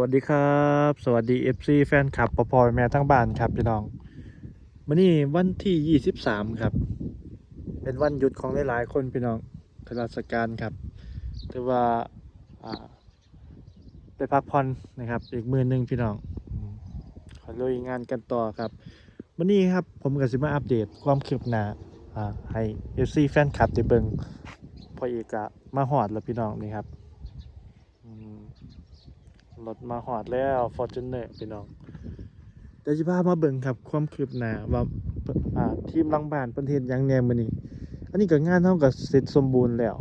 วัสดีครับ สวัสดี FC แฟนคลับปอพอแม่ทั้งบ้านครับพี่น้องวันนี้วันที่ 23 ครับ เป็นวันหยุดของหลายๆ คนพี่น้องข้าราชการครับถือว่าไปพักผ่อนนะครับ อีกมือหนึ่งพี่น้องขอลุยงานกันต่อครับวันนี้ครับผมก็สิมาอัปเดตความคืบหน้าให้ FC แฟนคลับได้เบิงพออีกอะมาหอดแล้วพี่น้องนี่ครับ รถมาหอดแล้วฟอร์จูเนอร์พี่น้องเดี๋ยวจะพามาเบิ่งครับความคืบหน้าว่าอ่าทีมลังบานเพิ่นเฮ็ดหยังแน่มื้อนี้ อันนี้ก็งานเฮาก็เสร็จสมบูรณ์แล้ว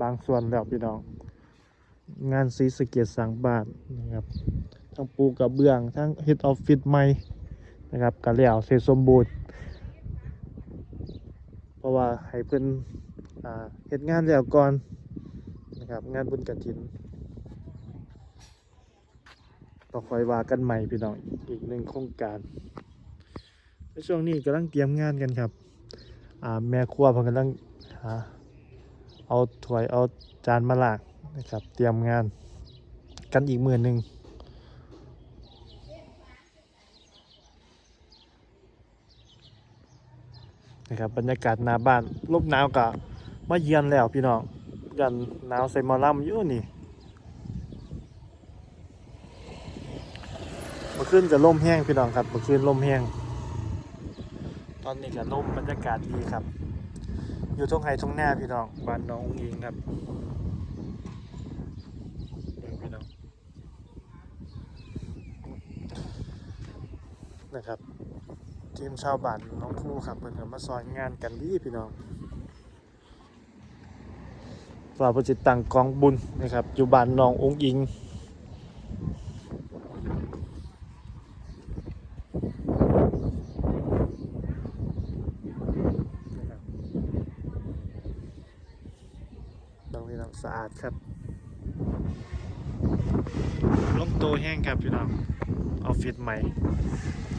บางส่วนแล้วพี่น้อง งานสีสเกตสร้างบ้านนะครับทั้งปูกระเบื้องทั้งเฮ็ดออฟฟิศใหม่นะครับก็แล้วเสร็จสมบูรณ์ เพราะว่าให้เพิ่นอ่าเฮ็ดงานแล้วก่อนนะครับงานบุญกฐิน ต่อคอยว่ากันใหม่พี่น้องอีกหนึ่งโครงการในช่วงนี้กำลังเตรียมงานกันครับอ่าแม่ครัวเพิ่นกำลังหาเอาถ้วยเอาจานมาลากนะครับ เตรียมงานกันอีกมือหนึ่งนะครับบรรยากาศหน้าบ้านลมหนาวกะมาเยือนแล้วพี่น้องยันหนาวใส่หมอลำอยู่นี่ มื่อคืนจะล่มแห้งพี่น้องครับเมื่อคืนล่มแห้ง ตอนนี้ก็ล่มบรรยากาศดีครับ อยู่ตรงไห้ตรงหน้าพี่น้องบ้านน้องอิงครับเบิ่งพี่น้องนะครับทีมชาวบ้านน้องคู่ครับเพิ่นก็มาซอยงานกันดีพี่น้องฝ่าประจิตตังกองบุญนะครับ อยู่บ้านน้ององอิง นะครับต้องพี่น้องสะอาดครับลงโตวแห้งครับพี่น้องออฟฟิศใหม่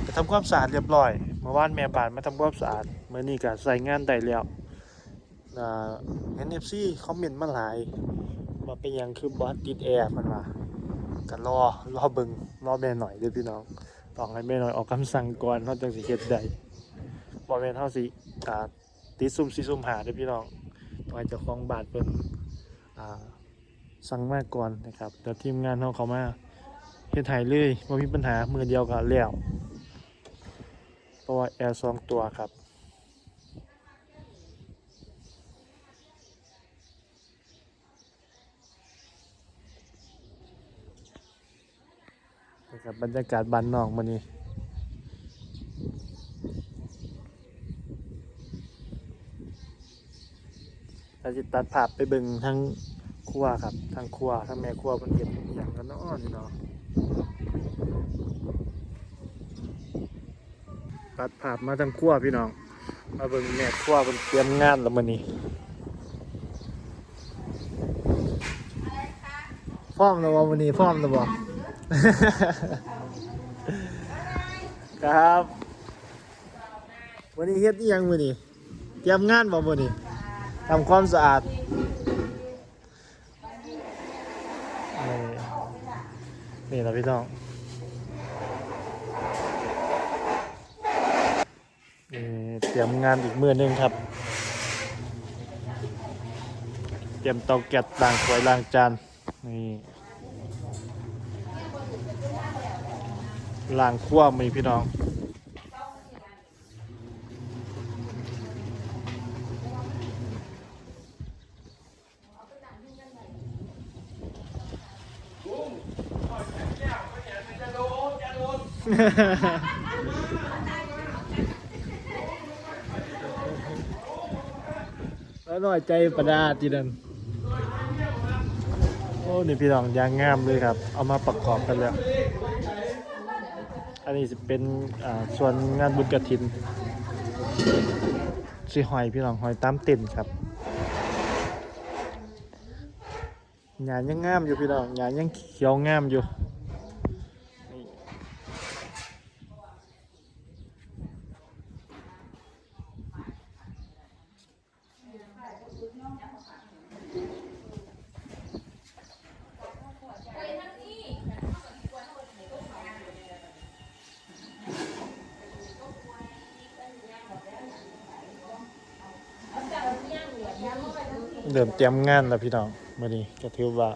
ก็ทำความสะอาดเรียบร้อยเมื่อวานแม่บ้านมาทำความสะอาดเมื่อนี้ก็ใส่งานได้แล้วอ่าเห็นเอฟซีคอมเมนต์มาหลายว่าเป็นหยังคือบอสติดแอร์มันว่าก็รอรอเบิงรอแม่หน่อยเด้อพี่น้องต้องให้แม่หน่อยออกคำสั่งก่อนเขาจังสิเฮ็ดได้บ่แม่นเฮาสิอ่าติดซุ่มซีซุ่มหาเด้อพี่น้องต้องให้เจ้าของบาทเพิ่นอ่า สั่งมากก่อนนะครับเดี๋ยวทีมงานเขาเขามาเฮ็ดให้เลยบ่มีปัญหามือเดียวก็แล้วเพราะว่าแอร์สองตัวครับนะครับบรรยากาศบ้านนอกมื้อนี้ เราจะตัดภาพไปเบิ่งทั้งครัวครับทั้งครัวทั้งแม่ครัวเพิ่นเฮ็ดอหย่างกันเนาะนี่เนาะตัดภาพมาทั้งครัวพี่น้อง มาเบิ่งแม่ครัวเพิ่นเตรียมงานแล้วมื้อนี้พร้อมแล้วบ่มื้อนี้พร้อมแล้วบ่ ครับวันนี้เฮ็ดอีหยังมื้อนี้เตรียมงานบ่มื้อนี้ ทำความสะอาดนี่นี่แหละพี่น้องเตรียมงานอีกมือนึงครับ เตรียมเตาแก๊สล้างถ้วยล้างจานนี่ล้างครัวมีพี่น้อง แล้วหน่อยใจประดาจีนันโอ้นี่พี่น้องยางงามเลยครับ เอามาประกอบกันแล้ว อันนี้จะเป็นส่วนงานบุญกระถินสีหอยพี่น้องหอยตามเต็นครับหยายังงามอยู่พี่น้องหยายังเขียวงามอยู่ เริ่มเตรียมงานแล้วพี่น้องมื่อนี้ก็ถือว่า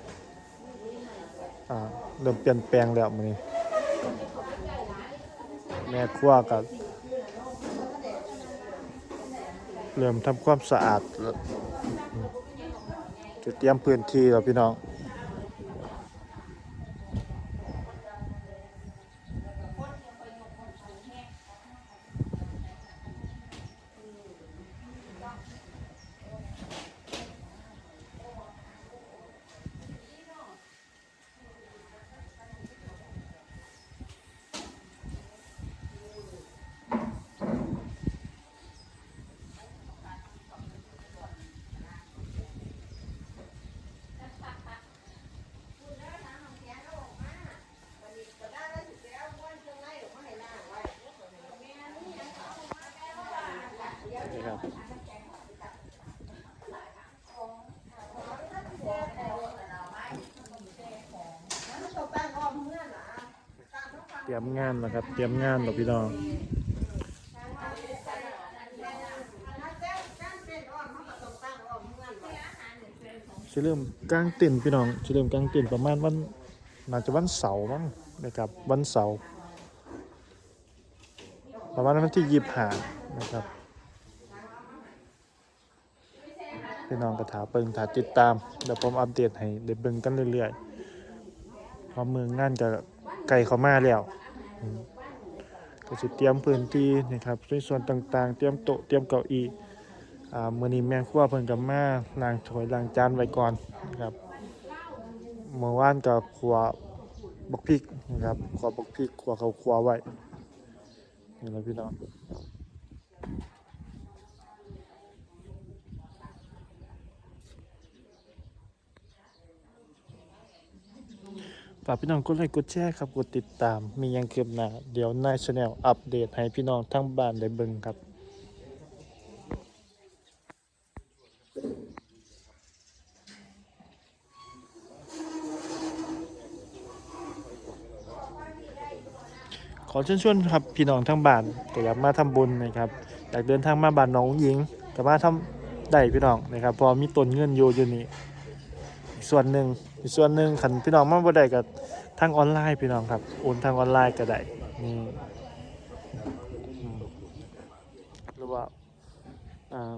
อ่าเริ่มเปลี่ยนแปลงแล้วมื่อนี้ แม่ครัวก็เริ่มทำความสะอาดแล้วอืมจะเตรียมพื้นที่แล้วพี่น้อง ตรียมงานนะครับ เตรียมงานแล้วพี่น้องสิเริ่มกลางเต็นพี่น้องสิเริ่มกลางเต็นประมาณวันน่าจะวันเสาร์มั้งนะครับวันเสาร์ประมาณวันที่ยี่สิบหานะครับพี่น้องกระถาเปิงถาติดตามเดี๋ยวผมอัปเดตให้ได้เบิ่งกันเรื่อยๆพราะมืองานก็ไกลเขามาแล้ว ก็จะเตรียมพื้นที่นะครับในส่วนต่างๆ เตรียมโต๊ะเตรียมเก้าอี้อ่ามื้อนี้แม่ครัวเพิ่นก็มาล้างถ้วยล้างจานไว้ก่อนนะครับเมื่อวานก็ครัวบักพริกนะครับครัวบักพริกครัวข้าวครัวไว้นี่แหละพี่น้องากพี่น้องกดไลค์กดแชร์ครับ กดติดตาม มียังคืบหน้าเดี๋ยวนายชาแนลอัปเดตให้พี่น้องทั้งบ้านได้เบิ่งครับขอเชิญชวนครับพี่น้องทั้งบ้านก็อยากมาทำบุญนะครับอยากเดินทางมาบ้านน้องหญิงก็มาทำได้พี่น้องนะครับพอมีต้นเงินอยู่อยู่นี่ อีกส่วนหนึ่งอีกส่วนหนึ่งขันพี่น้องมาบ่ได้กับทางออนไลน์พี่น้องครับโอนทางออนไลน์ก็ได้นี่หรือว่าอ่า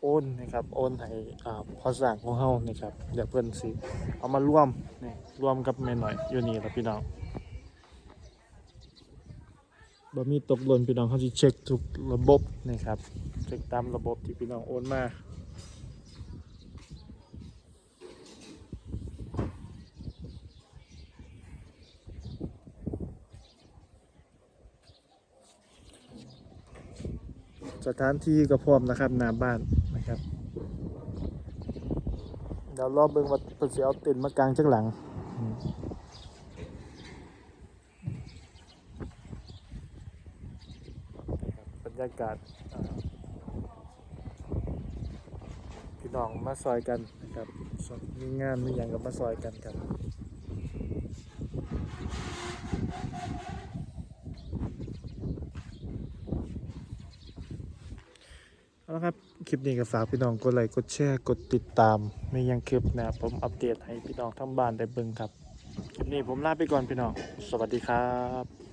โอนนะครับโอนให้อ่าพอสั่งของเฮานี่ครับเดี๋ยวเพิ่อนสิเอามาร่วมนี่ร่วมกับแม่หน่อยอยู่นี่แล้วพี่น้องบ่มีตกหล่นพี่น้องเขาสิเช็คทุกระบบนี่ครับเช็คตามระบบที่พี่น้องโอนมา สถานที่ก็พร้อมนะครับหน้าบ้านนะครับ เดี๋ยวรอบเบิ่งว่าเพิ่นสิเอาเต็นท์มากางจักหลังบรรยากาศพี่น้องมาซอยกันนะครับมีงานมีอย่างก็มาซอยกันครับ เอาละครับ คลิปนี้ก็ฝากพี่น้องกดไลค์กดแชร์กดติดตามไม่ยังคลิปนะผมอัปเดตให้พี่น้องทั้งบ้านได้เบิ่งครับ คลิปนี้ผมลาไปก่อนพี่น้อง สวัสดีครับ